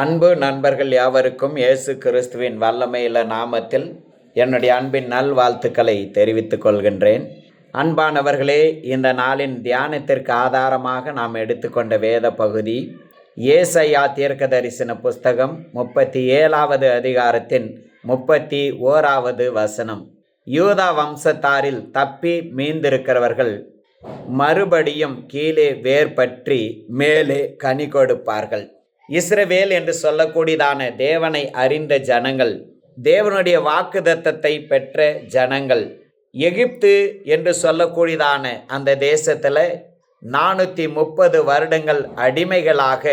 அன்பு நண்பர்கள் யாவருக்கும் இயேசு கிறிஸ்துவின் வல்லமையில நாமத்தில் என்னுடைய அன்பின் நல்வாழ்த்துக்களை தெரிவித்துக் கொள்கின்றேன். அன்பானவர்களே இந்த நாளின் தியானத்திற்கு ஆதாரமாக நாம் எடுத்துக்கொண்ட வேத பகுதி ஏசையா தீர்க்க தரிசன புஸ்தகம் முப்பத்தி ஏழாவது அதிகாரத்தின் முப்பத்தி ஓராவது வசனம். யூதா வம்சத்தாரில் தப்பி மீந்திருக்கிறவர்கள் மறுபடியும் கீழே வேர் பற்றி மேலே கனி கொடுப்பார்கள். இஸ்ரவேல் என்று சொல்லக்கூடியதான தேவனை அறிந்த ஜனங்கள் தேவனுடைய வாக்குதத்தத்தை பெற்ற ஜனங்கள் எகிப்து என்று சொல்லக்கூடியதான அந்த தேசத்தில் நானூற்றி முப்பது வருடங்கள் அடிமைகளாக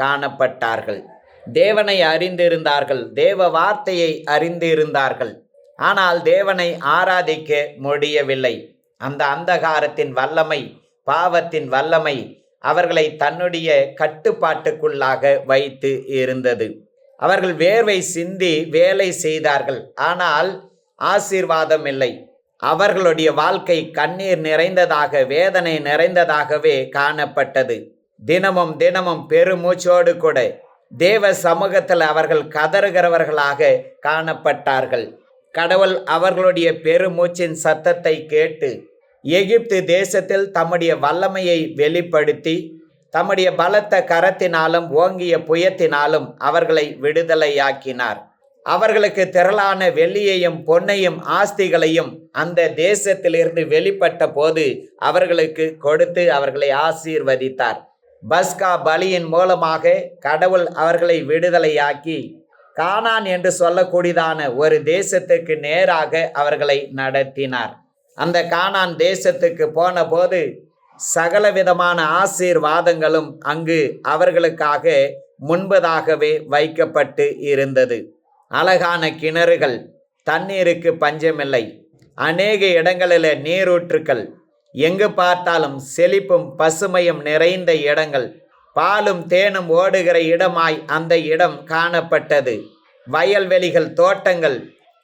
காணப்பட்டார்கள். தேவனை அறிந்திருந்தார்கள் தேவ வார்த்தையை அறிந்திருந்தார்கள். ஆனால் தேவனை ஆராதிக்க முடியவில்லை. அந்த அந்தகாரத்தின் வல்லமை பாவத்தின் வல்லமை அவர்களை தன்னுடைய கட்டுப்பாட்டுக்குள்ளாக வைத்து இருந்தது. அவர்கள் வேர்வை சிந்தி வேலை செய்தார்கள். ஆனால் ஆசீர்வாதம் இல்லை. அவர்களுடைய வாழ்க்கை கண்ணீர் நிறைந்ததாக வேதனை நிறைந்ததாகவே காணப்பட்டது. தினமும் தினமும் பெருமூச்சோடு கூட தேவ சமூகத்தில் அவர்கள் கதறுகிறவர்களாக காணப்பட்டார்கள். கடவுள் அவர்களுடைய பெருமூச்சின் சத்தத்தை கேட்டு எகிப்து தேசத்தில் தம்முடைய வல்லமையை வெளிப்படுத்தி தம்முடைய பலத்த கரத்தினாலும் ஓங்கிய புயத்தினாலும் அவர்களை விடுதலையாக்கினார். அவர்களுக்கு திரளான வெள்ளியையும் பொன்னையும் ஆஸ்திகளையும் அந்த தேசத்திலிருந்து வெளிப்பட்ட போது அவர்களுக்கு கொடுத்து அவர்களை ஆசீர்வதித்தார். பஸ்கா பலியின் மூலமாக கடவுள் அவர்களை விடுதலையாக்கி கானான் என்று சொல்லக்கூடியதான ஒரு தேசத்துக்கு நேராக அவர்களை நடத்தினார். அந்த கானான் தேசத்துக்கு போன போது சகல விதமான ஆசீர்வாதங்களும் அங்கு அவர்களுக்காக முன்பதாகவே வைக்கப்பட்டு இருந்தது. அழகான கிணறுகள் தண்ணீருக்கு பஞ்சமில்லை. அநேக இடங்களில் நீரூற்றுக்கள் எங்கு பார்த்தாலும் செழிப்பும் பசுமையும் நிறைந்த இடங்கள் பாலும் தேனும் ஓடுகிற இடமாய் அந்த இடம் காணப்பட்டது. வயல்வெளிகள் தோட்டங்கள்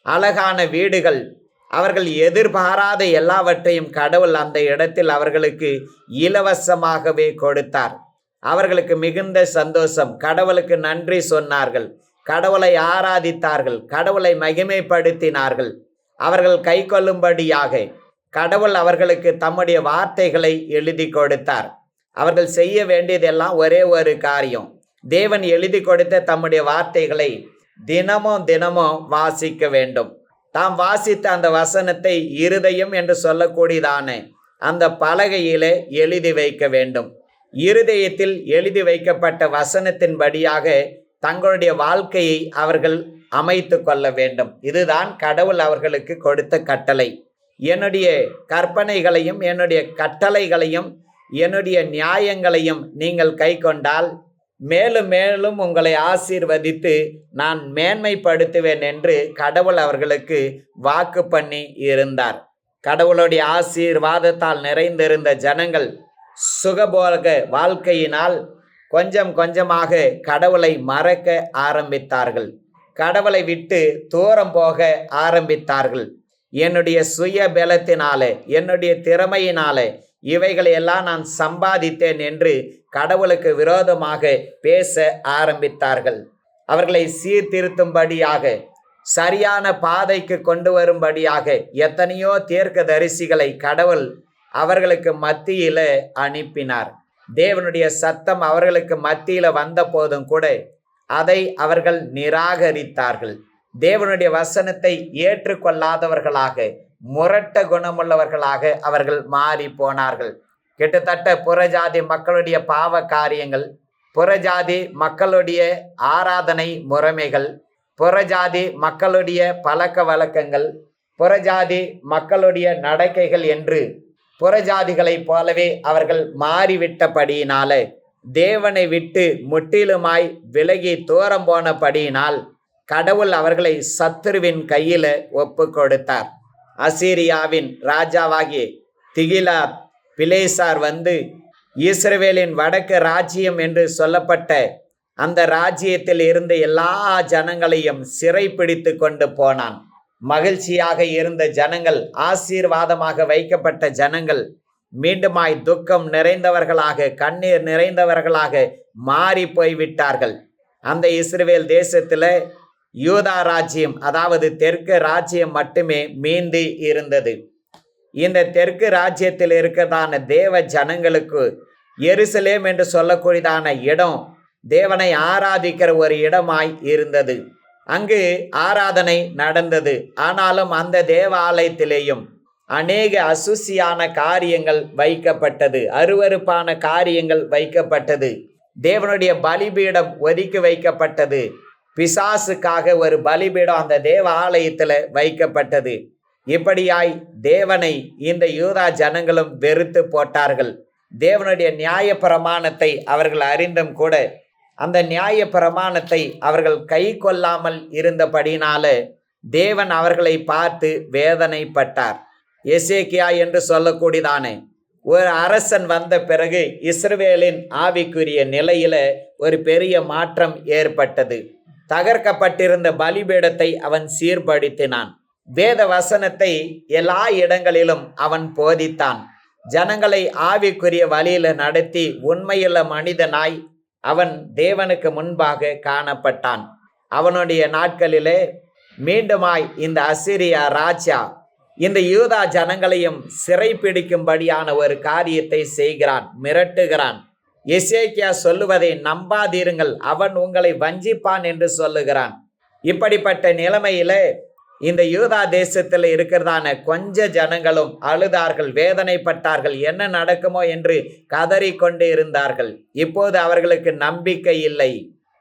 அழகான வீடுகள் அவர்கள் எதிர்பாராத எல்லாவற்றையும் கடவுள் அந்த இடத்தில் அவர்களுக்கு இலவசமாகவே கொடுத்தார். அவர்களுக்கு மிகுந்த சந்தோஷம். கடவுளுக்கு நன்றி சொன்னார்கள். கடவுளை ஆராதித்தார்கள். கடவுளை மகிமைப்படுத்தினார்கள். அவர்கள் கை கொள்ளும்படியாக கடவுள் அவர்களுக்கு தம்முடைய வார்த்தைகளை எழுதி கொடுத்தார். அவர்கள் செய்ய வேண்டியதெல்லாம் ஒரே ஒரு காரியம். தேவன் எழுதி கொடுத்த தம்முடைய வார்த்தைகளை தினமும் தினமும் வாசிக்க வேண்டும். தாம் வாசித்த அந்த வசனத்தை இருதயம் என்று சொல்லக்கூடியதான அந்த பலகையிலே எழுதி வைக்க வேண்டும். இருதயத்தில் எழுதி வைக்கப்பட்ட வசனத்தின்படியாக தங்களுடைய வாழ்க்கையை அவர்கள் அமைத்து கொள்ள வேண்டும். இதுதான் கடவுள் அவர்களுக்கு கொடுத்த கட்டளை. என்னுடைய கற்பனைகளையும் என்னுடைய கட்டளைகளையும் என்னுடைய நியாயங்களையும் நீங்கள் கை கொண்டால் மேலும் மேலும் உங்களை ஆசீர்வதித்து நான் மேன்மைப்படுத்துவேன் என்று கடவுள் அவர்களுக்கு வாக்கு பண்ணி இருந்தார். கடவுளுடைய ஆசீர்வாதத்தால் நிறைந்திருந்த ஜனங்கள் சுகபோக வாழ்க்கையினால் கொஞ்சம் கொஞ்சமாக கடவுளை மறக்க ஆரம்பித்தார்கள். கடவுளை விட்டு தூரம் போக ஆரம்பித்தார்கள். என்னுடைய சுய பலத்தினாலே என்னுடைய திறமையினாலே இவைகளை எல்லாம் நான் சம்பாதித்தேன் என்று கடவுளுக்கு விரோதமாக பேச ஆரம்பித்தார்கள். அவர்களை சீர்திருத்தும்படியாக சரியான பாதைக்கு கொண்டு வரும்படியாக எத்தனையோ தீர்க்க தரிசிகளை கடவுள் அவர்களுக்கு மத்தியில அனுப்பினார். தேவனுடைய சத்தம் அவர்களுக்கு மத்தியில வந்த போதும் கூட அதை அவர்கள் நிராகரித்தார்கள். தேவனுடைய வசனத்தை ஏற்றுக்கொள்ளாதவர்களாக முரட்ட குணமுள்ளவர்களாக அவர்கள் மாறி போனார்கள் கிட்டத்தட்ட புறஜாதி மக்களுடைய பாவ காரியங்கள் புறஜாதி மக்களுடைய ஆராதனை முறைமைகள் புறஜாதி மக்களுடைய பழக்க வழக்கங்கள் புறஜாதி மக்களுடைய நடக்கைகள் என்று புறஜாதிகளைப் போலவே அவர்கள் மாறிவிட்டபடியினால தேவனை விட்டு முற்றிலுமாய் விலகி தூரம் போனபடியினால் கடவுள் அவர்களை சத்துருவின் கையில ஒப்பு கொடுத்தார். அசீரியாவின் ராஜாவாகி திகிலா பிலேசார் வந்து இஸ்ரவேலின் வடக்கு ராஜ்யம் என்று சொல்லப்பட்ட அந்த ராஜ்யத்தில் இருந்த எல்லா ஜனங்களையும் சிறைப்பிடித்து கொண்டு போனான். மகிழ்ச்சியாக இருந்த ஜனங்கள் ஆசீர்வாதமாக வைக்கப்பட்ட ஜனங்கள் மீண்டுமாய் துக்கம் நிறைந்தவர்களாக கண்ணீர் நிறைந்தவர்களாக மாறி போய்விட்டார்கள். அந்த இஸ்ரேல் தேசத்தில் யூதா ராஜ்யம் அதாவது தெற்கு ராஜ்யம் மட்டுமே மீந்தி இருந்தது. இந்த தெற்கு ராஜ்யத்தில் இருக்கிறதான தேவ ஜனங்களுக்கு எருசலேம் என்று சொல்லக்கூடியதான இடம் தேவனை ஆராதிக்கிற ஒரு இடமாய் இருந்தது. அங்கு ஆராதனை நடந்தது. ஆனாலும் அந்த தேவாலயத்திலேயும் அநேக அசுசியான காரியங்கள் வைக்கப்பட்டது. அருவருப்பான காரியங்கள் வைக்கப்பட்டது. தேவனுடைய பலிபீடம் ஒதுக்கி வைக்கப்பட்டது. பிசாசுக்காக ஒரு பலிபீடம் அந்த தேவாலயத்தில் வைக்கப்பட்டது. இப்படியாய் தேவனை இந்த யூதா ஜனங்களும் வெறுத்து போட்டார்கள். தேவனுடைய நியாய பிரமாணத்தை அவர்கள் அறிந்தும் கூட அந்த நியாய பிரமாணத்தை அவர்கள் கை கொள்ளாமல் இருந்தபடினால தேவன் அவர்களை பார்த்து வேதனைப்பட்டார். எசேக்கியா என்று சொல்லக்கூடியதானே ஒரு அரசன் வந்த பிறகு இஸ்ரவேலின் ஆவிக்குரிய நிலையில ஒரு பெரிய மாற்றம் ஏற்பட்டது. தகர்க்கப்பட்டிருந்த பலிபீடத்தை அவன் சீர்படுத்தினான். வேத வசனத்தை எல்லா இடங்களிலும் அவன் போதித்தான். ஜனங்களை ஆவிக்குரிய வழியில நடத்தி உண்மையுள்ள மனிதனாய் அவன் தேவனுக்கு முன்பாக காணப்பட்டான். அவனுடைய நாட்களிலே மீண்டுமாய் இந்த அசிரியா ராஜா இந்த யூதா ஜனங்களையும் சிறைப்பிடிக்கும்படியான ஒரு காரியத்தை செய்கிறான் மிரட்டுகிறான். எசேக்கியா சொல்லுவதை நம்பாதீருங்கள் அவன் உங்களை வஞ்சிப்பான் என்று சொல்லுகிறான். இப்படிப்பட்ட நிலைமையிலே இந்த யூதா தேசத்தில் இருக்கிறதான கொஞ்ச ஜனங்களும் அழுதார்கள் வேதனைப்பட்டார்கள் என்ன நடக்குமோ என்று கதறிக்கொண்டு இருந்தார்கள். இப்போது அவர்களுக்கு நம்பிக்கை இல்லை.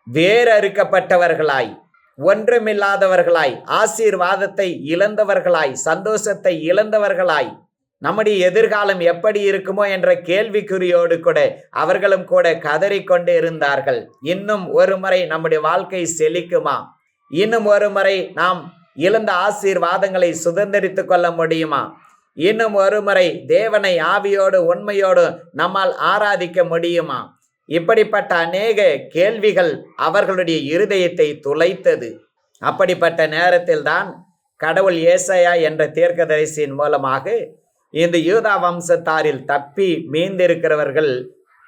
வேறறுக்கப்பட்டவர்களாய் ஒன்றுமில்லாதவர்களாய் ஆசீர்வாதத்தை இழந்தவர்களாய் சந்தோஷத்தை இழந்தவர்களாய் நம்முடைய எதிர்காலம் எப்படி இருக்குமோ என்ற கேள்விக்குறியோடு கூட அவர்களும் கூட கதறிக்கொண்டு இருந்தார்கள். இன்னும் ஒரு முறை நம்முடைய வாழ்க்கை செழிக்குமா? இன்னும் ஒரு முறை நாம் இழந்த ஆசீர்வாதங்களை சுதந்திரித்து கொள்ள முடியுமா? இன்னும் ஒரு முறை தேவனை ஆவியோடு உண்மையோடு நம்மால் ஆராதிக்க முடியுமா? இப்படிப்பட்ட அநேக கேள்விகள் அவர்களுடைய இருதயத்தை துளைத்தது. அப்படிப்பட்ட நேரத்தில் தான் கடவுள் ஏசையா என்ற தீர்க்கதரிசியின் மூலமாக இந்த யூதா வம்சத்தாரில் தப்பி மீந்திருக்கிறவர்கள்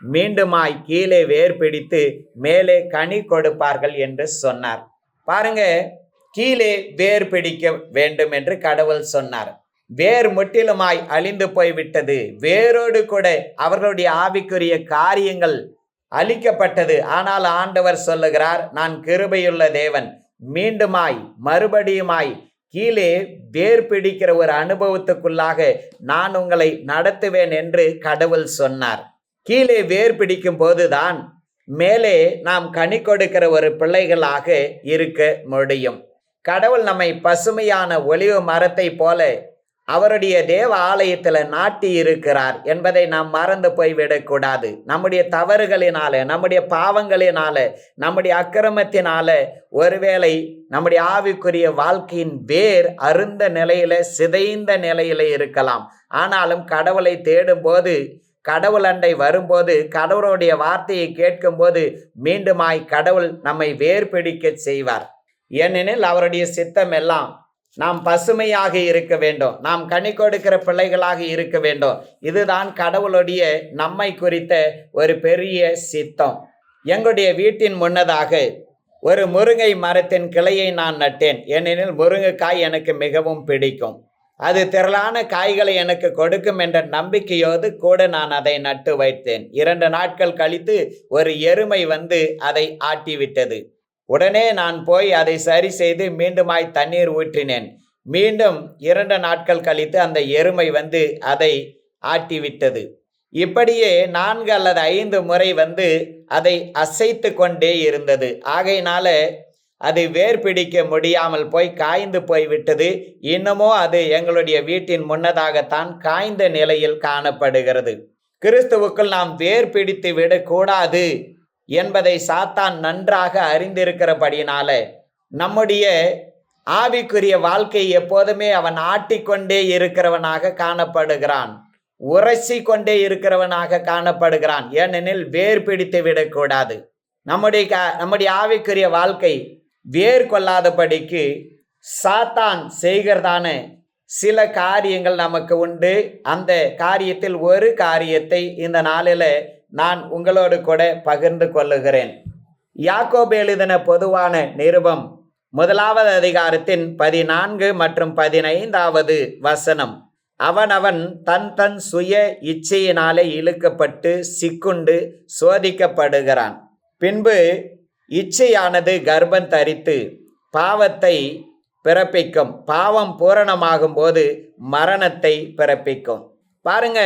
மீண்டுமாய் கீழே வேர் பிடித்து மேலே கனி கொடுப்பார்கள் என்று சொன்னார். பாருங்க கீழே வேர் பிடிக்க வேண்டும் என்று கடவுள் சொன்னார். வேர் முற்றிலுமாய் அழிந்து போய்விட்டது. வேரோடு கூட அவர்களுடைய ஆவிக்குரிய காரியங்கள் அழிக்கப்பட்டது. ஆனால் ஆண்டவர் சொல்லுகிறார் நான் கிருபையுள்ள தேவன். மீண்டுமாய் மறுபடியுமாய் கீழே வேர் பிடிக்கிற ஒரு அனுபவத்துக்குள்ளாக நான் உங்களை நடத்துவேன் என்று கடவுள் சொன்னார். கீழே வேர் பிடிக்கும் போதுதான் மேலே நாம் கனி கொடுக்கிற ஒரு பிள்ளைகளாக இருக்க முடியும். கடவுள் நம்மை பசுமையான ஒளிவு மரத்தை போல அவருடைய தேவ ஆலயத்தில் நாட்டி இருக்கிறார் என்பதை நாம் மறந்து போய்விடக்கூடாது. நம்முடைய தவறுகளினால நம்முடைய பாவங்களினால நம்முடைய அக்கிரமத்தினால ஒருவேளை நம்முடைய ஆவிக்குரிய வாழ்க்கையின் வேர் அருந்த நிலையில சிதைந்த நிலையில இருக்கலாம். ஆனாலும் கடவுளை தேடும்போது கடவுள் அண்டை வரும்போது கடவுளுடைய வார்த்தையை கேட்கும்போது மீண்டுமாய் கடவுள் நம்மை வேர் பிடிக்க செய்வார். ஏனெனில் அவருடைய சித்தம் எல்லாம் நாம் பசுமையாக இருக்க வேண்டும். நாம் கனி கொடுக்கிற பிள்ளைகளாக இருக்க வேண்டும். இதுதான் கடவுளுடைய நம்மை குறித்த ஒரு பெரிய சித்தம். எங்களுடைய வீட்டின் முன்னதாக ஒரு முருங்கை மரத்தின் கிளையை நான் நட்டேன். ஏனெனில் முருங்கைக்காய் எனக்கு மிகவும் பிடிக்கும். அது திரளான காய்களை எனக்கு கொடுக்கும் என்ற நம்பிக்கையோடு கூட நான் அதை நட்டு வைத்தேன். இரண்டு நாட்கள் கழித்து ஒரு எருமை வந்து அதை ஆட்டிவிட்டது. உடனே நான் போய் அதை சரி செய்து மீண்டுமாய் தண்ணீர் ஊற்றினேன். மீண்டும் இரண்டு நாட்கள் கழித்து அந்த எருமை வந்து அதை ஆட்டிவிட்டது. இப்படியே நான்கு அல்லது ஐந்து முறை வந்து அதை அசைத்து கொண்டே இருந்தது. ஆகையினால அது வேர் பிடிக்க முடியாமல் போய் காய்ந்து போய்விட்டது இன்னமும் அது எங்களுடைய வீட்டின் முன்னதாகத்தான் காய்ந்த நிலையில் காணப்படுகிறது. கிறிஸ்துவுக்குள் நாம் வேர் பிடித்து விடக்கூடாது. என்பதை சாத்தான் நன்றாக அறிந்திருக்கிறபடினால நம்முடைய ஆவிக்குரிய வாழ்க்கை எப்போதுமே அவன் ஆட்டிக்கொண்டே இருக்கிறவனாக காணப்படுகிறான். உரசி கொண்டே இருக்கிறவனாக காணப்படுகிறான். ஏனெனில் வேர் பிடித்து விடக்கூடாது. நம்முடைய கா- நம்முடைய ஆவிக்குரிய வாழ்க்கை வேர் கொள்ளாதபடிக்கு சாத்தான் செய்கிறதான சில காரியங்கள் நமக்கு உண்டு. அந்த காரியத்தில் ஒரு காரியத்தை இந்த நாளில் நான் உங்களோடு கூட பகிர்ந்து கொள்ளுகிறேன். யாக்கோபு எழுதின பொதுவான நிருபம் முதலாவது அதிகாரத்தின் பதினான்கு மற்றும் பதினைந்தாவது வசனம். அவனவன் தன் தன் சுய இச்சையினாலே இழுக்கப்பட்டு சிக்குண்டு சோதிக்கப்படுகிறான். பின்பு இச்சையானது கர்ப்பம் தரித்து பாவத்தை பிறப்பிக்கும் பாவம் பூரணமாகும் போது மரணத்தை பிறப்பிக்கும். பாருங்க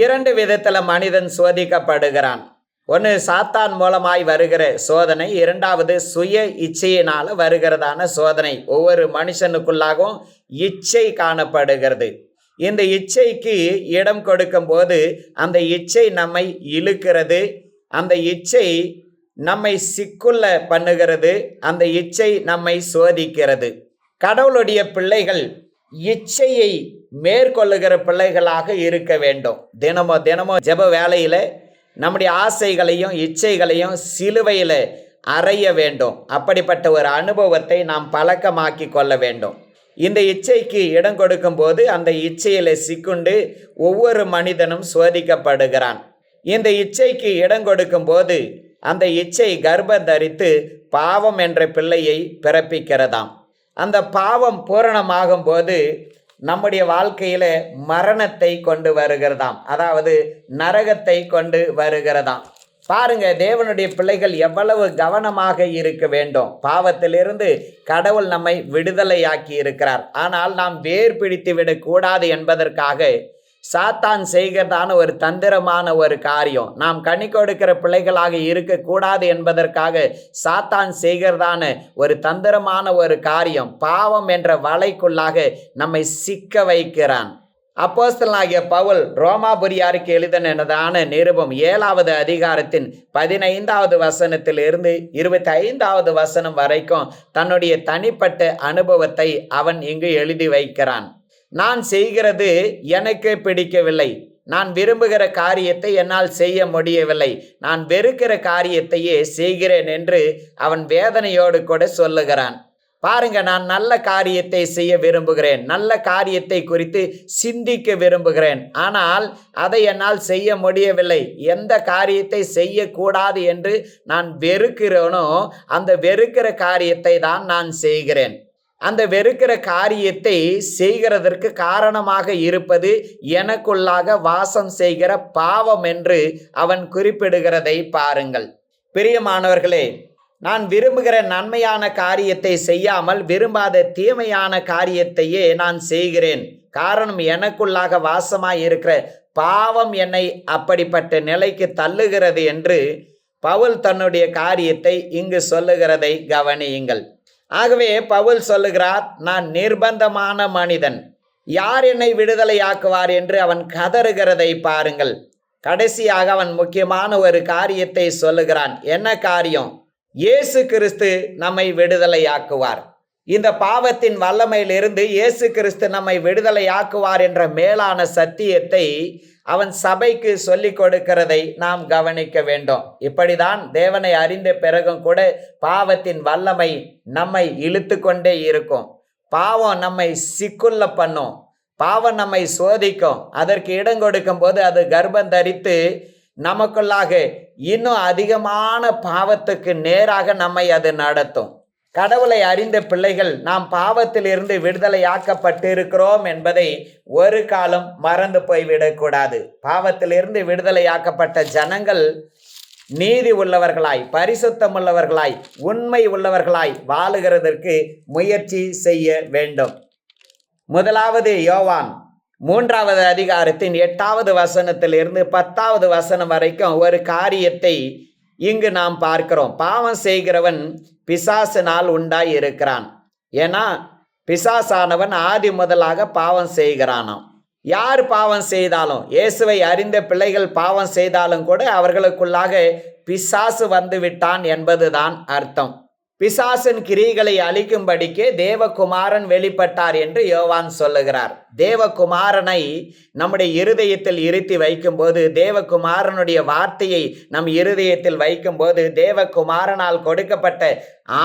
இரண்டு விதத்தில் மனிதன் சோதிக்கப்படுகிறான். ஒன்று சாத்தான் மூலமாய் வருகிற சோதனை இரண்டாவது சுய இச்சையினால் வருகிறதான சோதனை. ஒவ்வொரு மனுஷனுக்குள்ளாகவும் இச்சை காணப்படுகிறது. இந்த இச்சைக்கு இடம் கொடுக்கும்போது அந்த இச்சை நம்மை இழுக்கிறது. அந்த இச்சை நம்மை சிக்குள்ள பண்ணுகிறது. அந்த இச்சை நம்மை சோதிக்கிறது. கடவுளுடைய பிள்ளைகள் இச்சையை மேற்கொள்ளுகிற பிள்ளைகளாக இருக்க வேண்டும். தினமோ தினமோ ஜெப வேலையில் நம்முடைய ஆசைகளையும் இச்சைகளையும் சிலுவையில் அறைய வேண்டும். அப்படிப்பட்ட ஒரு அனுபவத்தை நாம் பழக்கமாக்கி கொள்ள வேண்டும். இந்த இச்சைக்கு இடம் கொடுக்கும்போது அந்த இச்சையில் சிக்குண்டு ஒவ்வொரு மனிதனும் சோதிக்கப்படுகிறான். இந்த இச்சைக்கு இடம் கொடுக்கும்போது அந்த இச்சை கர்ப்பந்தரித்து பாவம் என்ற பிள்ளையை பிறப்பிக்கிறதாம். அந்த பாவம் பூரணமாகும் போது நம்முடைய வாழ்க்கையில மரணத்தை கொண்டு வருகிறதாம். அதாவது நரகத்தை கொண்டு வருகிறதாம். பாருங்க தேவனுடைய பிள்ளைகள் எவ்வளவு கவனமாக இருக்க வேண்டும். பாவத்திலிருந்து கடவுள் நம்மை விடுதலையாக்கி இருக்கிறார். ஆனால் நாம் வேர் பிடித்து விடக்கூடாது என்பதற்காக சாத்தான் செய்கிறதான ஒரு தந்திரமான ஒரு காரியம். நாம் கனி கொடுக்கிற பிள்ளைகளாக இருக்கக்கூடாது என்பதற்காக சாத்தான் செய்கிறதான ஒரு தந்திரமான ஒரு காரியம். பாவம் என்ற வலைக்குள்ளாக நம்மை சிக்க வைக்கிறான். அப்போஸ்தலாகிய பவுல் ரோமாபுரியாருக்கு எழுதினதான நிருபம் ஏழாவது அதிகாரத்தின் பதினைந்தாவது வசனத்தில் இருந்து இருபத்தி ஐந்தாவது வசனம் வரைக்கும் தன்னுடைய தனிப்பட்ட அனுபவத்தை அவன் இங்கு எழுதி வைக்கிறான். நான் செய்கிறது எனக்கு பிடிக்கவில்லை. நான் விரும்புகிற காரியத்தை என்னால் செய்ய முடியவில்லை. நான் வெறுக்கிற காரியத்தையே செய்கிறேன் என்று அவன் வேதனையோடு கூட சொல்லுகிறான். பாருங்க நான் நல்ல காரியத்தை செய்ய விரும்புகிறேன். நல்ல காரியத்தை குறித்து சிந்திக்க விரும்புகிறேன். ஆனால் அதை என்னால் செய்ய முடியவில்லை. எந்த காரியத்தை செய்யக்கூடாது என்று நான் வெறுக்கிறேனோ அந்த வெறுக்கிற காரியத்தை தான் நான் செய்கிறேன். அந்த வெறுக்கிற காரியத்தை செய்கிறதற்கு காரணமாக இருப்பது எனக்குள்ளாக வாசம் செய்கிற பாவம் என்று அவன் குறிப்பிடுகிறதை பாருங்கள். பிரியமானவர்களே நான் விரும்புகிற நன்மையான காரியத்தை செய்யாமல் விரும்பாத தீமையான காரியத்தையே நான் செய்கிறேன். காரணம் எனக்குள்ளாக வாசமாய் இருக்கிற பாவம் என்னை அப்படிப்பட்ட நிலைக்கு தள்ளுகிறது என்று பவுல் தன்னுடைய காரியத்தை இங்கு சொல்லுகிறதை கவனியுங்கள். ஆகவே பவுல் சொல்லுகிறார் நான் நிர்பந்தமான மனிதன். யார் என்னை விடுதலையாக்குவார் என்று அவன் கதறுகிறதை பாருங்கள். கடைசியாக அவன் முக்கியமான ஒரு காரியத்தை சொல்லுகிறான். என்ன காரியம்? இயேசு கிறிஸ்து நம்மை விடுதலையாக்குவார். இந்த பாவத்தின் வல்லமையிலிருந்து இயேசு கிறிஸ்து நம்மை விடுதலையாக்குவார் என்ற மேலான சத்தியத்தை அவன் சபைக்கு சொல்லிக் கொடுக்கிறதை நாம் கவனிக்க வேண்டும். இப்படிதான் தேவனை அறிந்த பிறகும் கூட பாவத்தின் வல்லமை நம்மை இழுத்து கொண்டே இருக்கும். பாவம் நம்மை சிக்குள்ள பண்ணும். பாவம் நம்மை சோதிக்கும். அதற்கு இடம் கொடுக்கும் போது அது கர்ப்பம் தரித்து நமக்குள்ளாக இன்னும் அதிகமான பாவத்துக்கு நேராக நம்மை அது நடத்தும். கடவுளை அறிந்த பிள்ளைகள் நாம் பாவத்திலிருந்து விடுதலையாக்கப்பட்டிருக்கிறோம் என்பதை ஒரு காலம் மறந்து போய்விடக்கூடாது. பாவத்திலிருந்து விடுதலையாக்கப்பட்ட ஜனங்கள் நீதி உள்ளவர்களாய் பரிசுத்தம் உள்ளவர்களாய் உண்மை உள்ளவர்களாய் வாழுகிறதற்கு முயற்சி செய்ய வேண்டும். முதலாவது யோவான் மூன்றாவது அதிகாரத்தின் எட்டாவது வசனத்திலிருந்து பத்தாவது வசனம் வரைக்கும் ஒரு காரியத்தை இங்கு நாம் பார்க்கிறோம் பாவம் செய்கிறவன் பிசாசினால் உண்டாய் இருக்கிறான். ஏன்னா பிசாசானவன் ஆதி முதலாக பாவம் செய்கிறானாம். யார் பாவம் செய்தாலும் இயேசுவை அறிந்த பிள்ளைகள் பாவம் செய்தாலும் கூட அவர்களுக்குள்ளாக பிசாசு வந்து விட்டான் என்பதுதான் அர்த்தம். பிசாசன் கிரிகளை அழிக்கும்படிக்கே தேவகுமாரன் வெளிப்பட்டார் என்று யோவான் சொல்லுகிறார். தேவகுமாரனை நம்முடைய இருதயத்தில் இருத்தி வைக்கும்போது தேவகுமாரனுடைய வார்த்தையை நம் இருதயத்தில் வைக்கும்போது தேவகுமாரனால் கொடுக்கப்பட்ட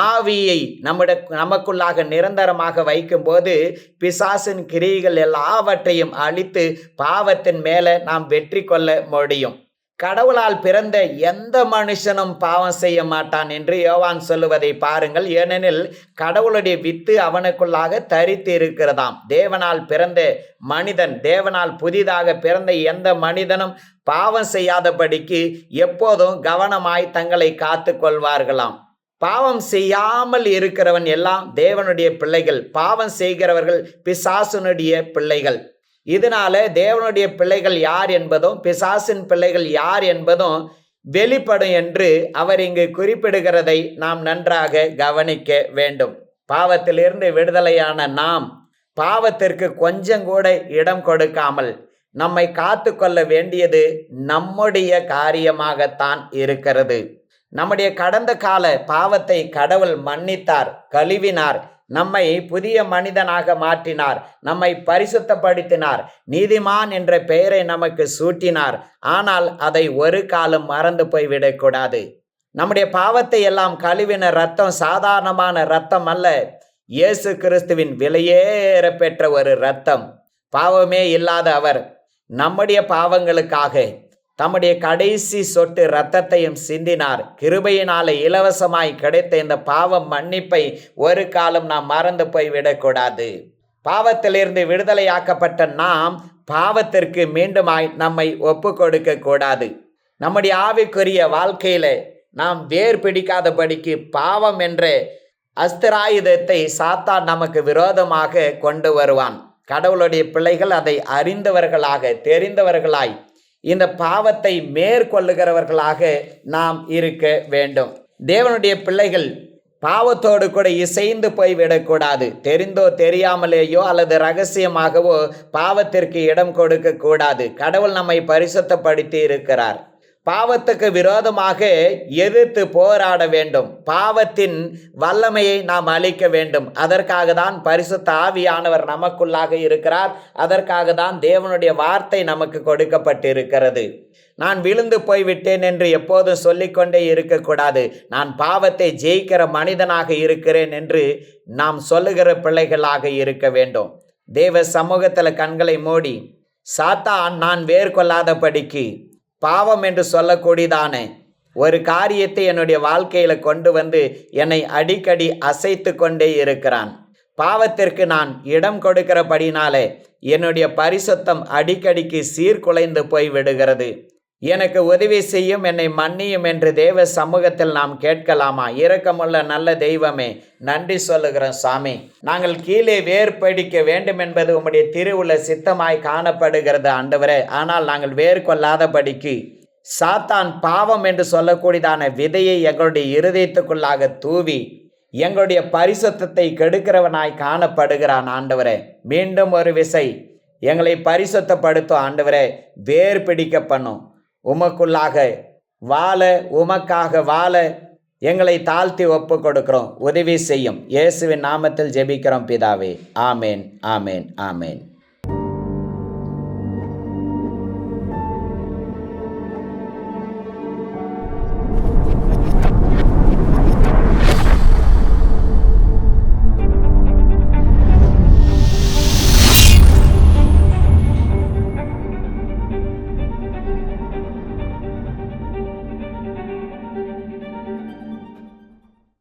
ஆவியை நம்முடைய நமக்குள்ளாக நிரந்தரமாக வைக்கும்போது பிசாசின் கிரிகள் எல்லாவற்றையும் அழித்து பாவத்தின் மேலே நாம் வெற்றி கொள்ள முடியும். கடவுளால் பிறந்த எந்த மனுஷனும் பாவம் செய்ய மாட்டான் என்று யோவான் சொல்லுவதை பாருங்கள். ஏனெனில் கடவுளுடைய வித்து அவனுக்குள்ளாக தரித்து இருக்கிறதாம். தேவனால் பிறந்த மனிதன் தேவனால் புதிதாக பிறந்த எந்த மனிதனும் பாவம் செய்யாதபடிக்கு எப்போதும் கவனமாய் தங்களை காத்து கொள்வார்களாம். பாவம் செய்யாமல் இருக்கிறவன் எல்லாம் தேவனுடைய பிள்ளைகள் பாவம் செய்கிறவர்கள் பிசாசுனுடைய பிள்ளைகள். இதனால தேவனுடைய பிள்ளைகள் யார் என்பதும் பிசாசின் பிள்ளைகள் யார் என்பதும் வெளிப்படும் என்று அவர் இங்கு குறிப்பிடுகிறதை நாம் நன்றாக கவனிக்க வேண்டும். பாவத்திலிருந்து விடுதலையான நாம் பாவத்திற்கு கொஞ்சம் கூட இடம் கொடுக்காமல் நம்மை காத்து கொள்ள வேண்டியது நம்முடைய காரியமாகத்தான் இருக்கிறது. நம்முடைய கடந்த கால பாவத்தை கடவுள் மன்னித்தார் கழுவினார் நம்மை புதிய மனிதனாக மாற்றினார். நம்மை பரிசுத்தப்படுத்தினார். நீதிமான் என்ற பெயரை நமக்கு சூட்டினார். ஆனால் அதை ஒரு காலம் மறந்து போய்விடக்கூடாது. நம்முடைய பாவத்தை எல்லாம் கழுவின ரத்தம் சாதாரணமான ரத்தம் அல்ல. இயேசு கிறிஸ்துவின் விலையேற பெற்ற ஒரு ரத்தம் பாவமே இல்லாத அவர் நம்முடைய பாவங்களுக்காக தம்முடைய கடைசி சொட்டு இரத்தத்தையும் சிந்தினார். கிருபையினால இலவசமாய் கிடைத்த இந்த பாவம் மன்னிப்பை ஒரு காலம் நாம் மறந்து போய் விடக்கூடாது. பாவத்திலிருந்து விடுதலையாக்கப்பட்ட நாம் பாவத்திற்கு மீண்டுமாய் நம்மை ஒப்பு கொடுக்க கூடாது. நம்முடைய ஆவிக்குரிய வாழ்க்கையில நாம் வேர் பிடிக்காதபடிக்கு பாவம் என்ற அஸ்திராயுதத்தை சாத்தான் நமக்கு விரோதமாக கொண்டு வருவான். கடவுளுடைய பிள்ளைகள் அதை அறிந்தவர்களாக தெரிந்தவர்களாய் இந்த பாவத்தை மேற்கொள்ளுகிறவர்களாக நாம் இருக்க வேண்டும். தேவனுடைய பிள்ளைகள் பாவத்தோடு கூட இசைந்து போய்விடக்கூடாது தெரிந்தோ தெரியாமலேயோ அல்லது ரகசியமாகவோ பாவத்திற்கு இடம் கொடுக்க கூடாது கடவுள் நம்மை பரிசுத்தப்படுத்தி இருக்கிறார். பாவத்துக்கு விரோதமாக எதிர்த்து போராட வேண்டும். பாவத்தின் வல்லமையை நாம் அழிக்க வேண்டும். அதற்காக தான் பரிசுத்த ஆவியானவர் நமக்குள்ளாக இருக்கிறார். அதற்காக தான் தேவனுடைய வார்த்தை நமக்கு கொடுக்கப்பட்டிருக்கிறது. நான் விழுந்து போய்விட்டேன் என்று எப்போதும் சொல்லிக்கொண்டே இருக்கக்கூடாது. நான் பாவத்தை ஜெயிக்கிற மனிதனாக இருக்கிறேன் என்று நாம் சொல்லுகிற பிள்ளைகளாக இருக்க வேண்டும். தேவ சமூகத்தில் கண்களை மூடி சாத்தான் நான் வேர்கொள்ளாதபடிக்கு பாவம் என்று சொல்லக்கூடியதான? ஒரு காரியத்தை என்னுடைய வாழ்க்கையில் கொண்டு வந்து என்னை அடிக்கடி அசைத்து கொண்டே இருக்கிறான். பாவத்திற்கு நான் இடம் கொடுக்கிறபடினாலே என்னுடைய பரிசுத்தம் அடிக்கடிக்கு சீர்குலைந்து போய் விடுகிறது. எனக்கு உதவி செய்யும் என்னை மன்னியும் என்று தேவ சமூகத்தில் நாம் கேட்கலாமா? இரக்கமுள்ள நல்ல தெய்வமே நன்றி சொல்லுகிறோம் சாமி. நாங்கள் கீழே வேர்படிக்க வேண்டும் என்பது உம்முடைய திருவுள்ள சித்தமாய் காணப்படுகிறது ஆண்டவரே. ஆனால் நாங்கள் வேர் கொள்ளாதபடிக்கு சாத்தான் பாவம் என்று சொல்லக்கூடியதான விதையை எங்களுடைய இருதயத்துக்குள்ளாக தூவி எங்களுடைய பரிசுத்தத்தை கெடுக்கிறவனாய் காணப்படுகிறான் ஆண்டவரே. மீண்டும் ஒரு விசை எங்களை பரிசுத்தப்படுத்தும் ஆண்டவரே வேர் பிடிக்க பண்ணும். உமக்குள்ளாக வாழ உமக்காக வாழ எங்களை தாழ்த்தி ஒப்பு கொடுக்கிறோம் உதவி செய்யும். இயேசுவின் நாமத்தில் ஜெபிக்கிறோம் பிதாவே. ஆமேன் ஆமேன் ஆமேன்.